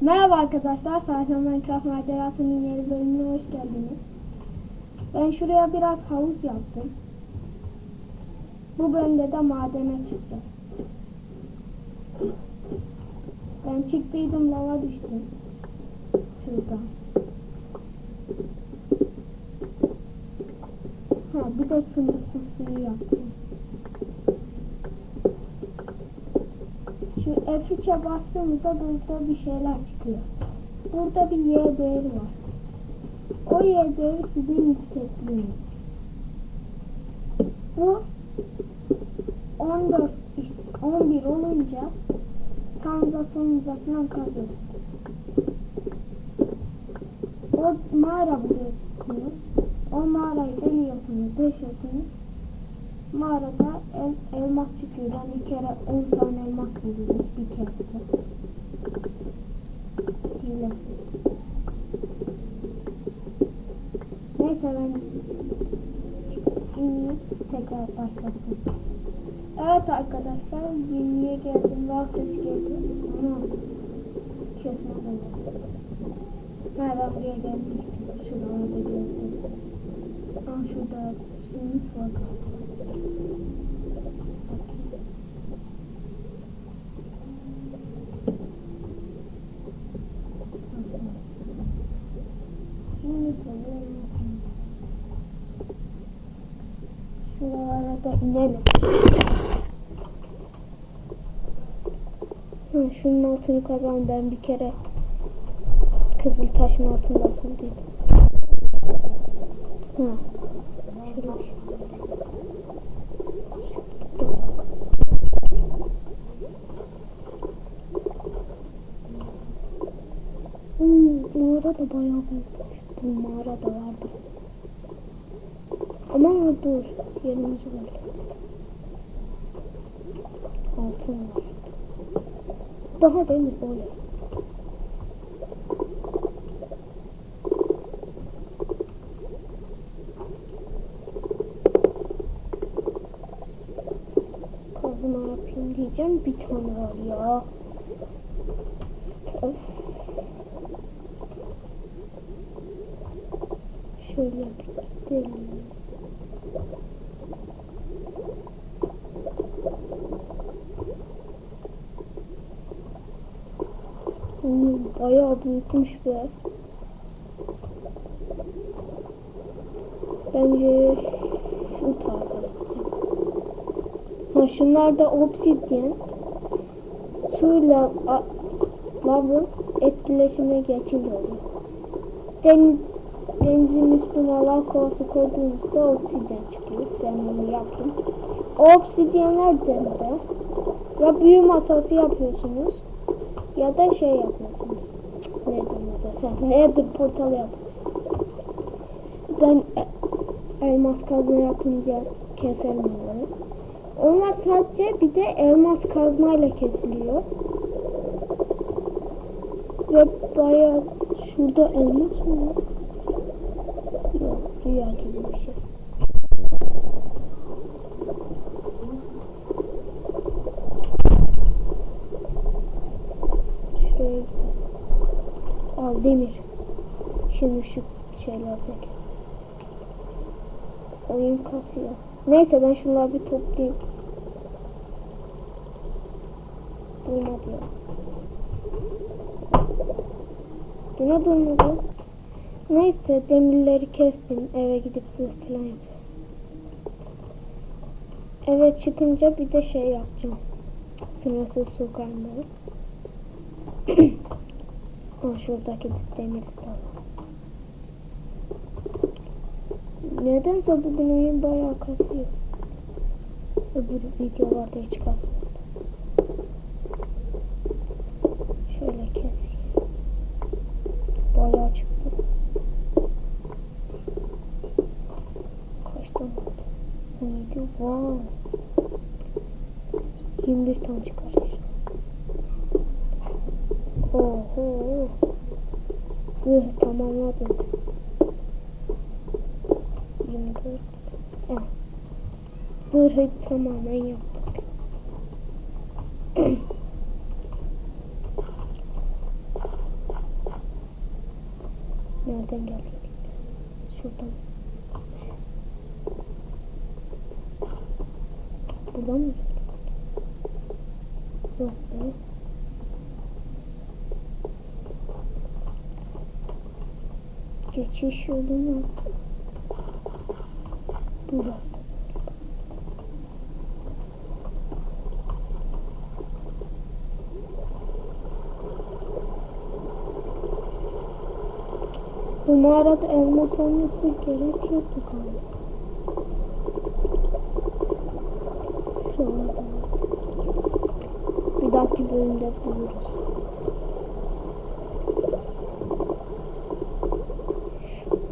Merhaba arkadaşlar, Sarsan Minecraft macerasının yeni bölümüne hoş geldiniz. Ben şuraya biraz havuz yaptım. Bu bölümde de madene çıkacağız. Ben çıktıydım lava düştüm. Şuradan. Ha bir de sınırsız suyu yaptım. Şu F3'e bastığımızda burada bir şeyler çıkıyor. Burada bir Y değeri var. O Y değeri sizin yüksekliğiniz. Bu 14 işte 11 olunca sağınıza solunuza falan kazıyorsunuz. O mağara buluyorsunuz. O mağarayı deliyorsunuz, deşiyorsunuz. Mağarada el, elmas çıkıyor. Ben bir kere 10 tane elmas buldum bir kere. Hilesi. Neyse ben şimdi tekrar başlattım. Evet arkadaşlar 20'ye geldim. Daha ses geldi. Ama kesmeden Merhaba buraya gelmiştim. Şuralarda gördüm. Aa şurada ümit var galiba. İnelim. Ha, şunun altını kazan ben bir kere kızıl taşın altında bulduydum. Ha. Şey. Hmm, mağara da bayağı büyükmüş. Bu mağara da vardı. Ama dur, yerimizi böyle. Altın var. Daha demir böyle. Kazma yapayım diyeceğim bir tane var ya. Öf. Şöyle bir gidelim. Hmm, bayağı büyükmüş be. Bence şu tarafa gideceğim. Ha şunlar da obsidyen. Suyla lavın etkileşime geçince oluyor. Deniz, denizin üstüne lav kovası koyduğunuzda obsidyen çıkıyor. Ben bunu yaptım. O obsidyenlerden de ya büyü masası yapıyorsunuz ya da şey yapıyorsunuz. Cık, Ne denir? Nedir portal yapıyorsunuz. Ben e- elmas kazma yapınca keserim onları. Onlar sadece bir de elmas kazmayla kesiliyor. Ve bayağı şurada elmas mı var? Yok rüya gibi bir şey. Demir. Şimdi şu şeylerde kes. Oyun kasıyor. Neyse ben şunları bir toplayayım. Durmadı ya. Yine durmadı. Neyse demirleri kestim. Eve gidip zırh falan yapıyorum. Eve çıkınca bir de şey yapacağım. Sınırsız su kaynağı. Ha şuradaki demir de Nedense bugün oyun bayağı kasıyor. Öbür videolarda hiç kasmadı. Şöyle keseyim. Bayağı çıktı. Kaç tane oldu? 17. Wow. 21 tane çıkarır. Oho. Zırh tamamladım. 24. Ah. Zırhı tamamen yaptık. Nereden geldik? Şuradan. Buradan mı? Yok be. Geçiş yolu mu? Burası. Bu mağarada elmas olması gerekiyordu galiba. Şurada. Bir dahaki bölümde buluruz.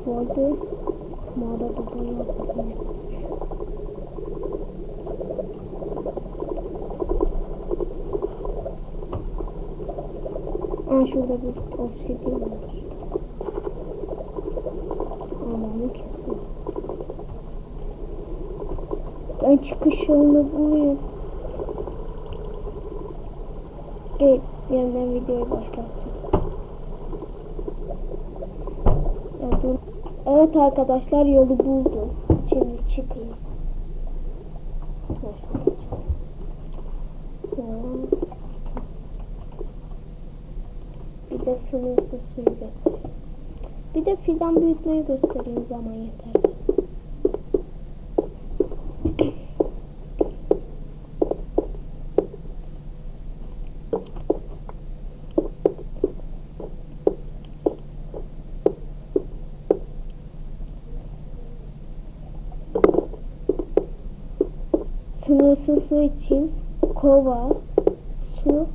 Arada mağarada bayağı bakın. Aa şurada bir obsidian var. Anamı kesin. Ben çıkış yolunu bulayım. Gel, yeniden videoyu başlatacağım. Ya dur. Evet arkadaşlar yolu buldum. Şimdi çıkayım. Bir de sınırsız suyu göstereyim. Bir de fidan büyütmeyi göstereyim zaman yeterse. Sınırsız su için kova, su,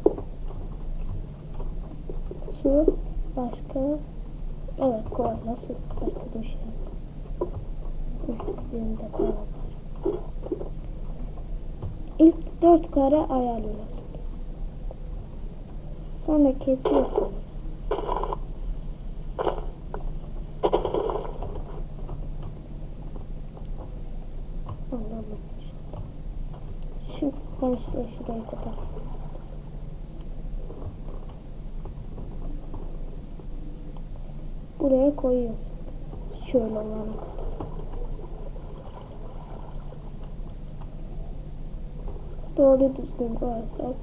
su, başka Evet koala su. Başka bir şey. Hı, Birinde koala var. İlk dört kare ayarlıyorsunuz. Sonra kesiyorsunuz. Anlamadım. Şu, ben size şurayı kapatayım. Buraya koyuyorsun. Şöyle olarak. Doğru düzgün koyarsak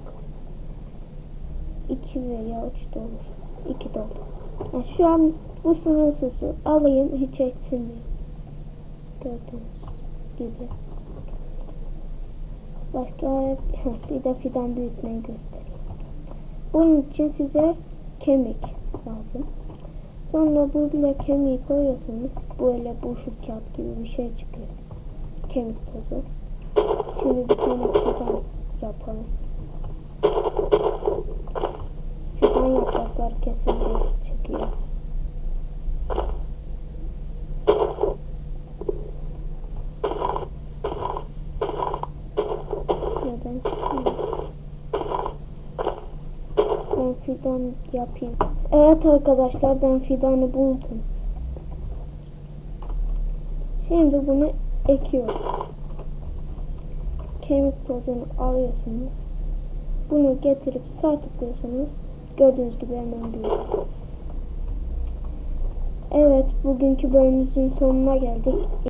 2 veya 3 de olur. 2 de. Yani şu an bu sınırsızı alayım hiç eksilmiyor. Gördüğünüz gibi. Başka bir de fidan büyütmeyi göstereyim. Bunun için size kemik lazım. Sonra buraya kemiği koyuyorsunuz. Böyle boşluk kağıt gibi bir şey çıkıyor. Kemik tozu. Şimdi bir tane fidan yapalım. Fidan yaprakları kesince çıkıyor. Neden çıkmıyor? Ben fidan yapayım. Evet arkadaşlar ben fidanı buldum. Şimdi bunu ekiyorum. Kemik tozunu alıyorsunuz. Bunu getirip sağ tıklıyorsunuz. Gördüğünüz gibi hemen büyüyor. Evet bugünkü bölümümüzün sonuna geldik.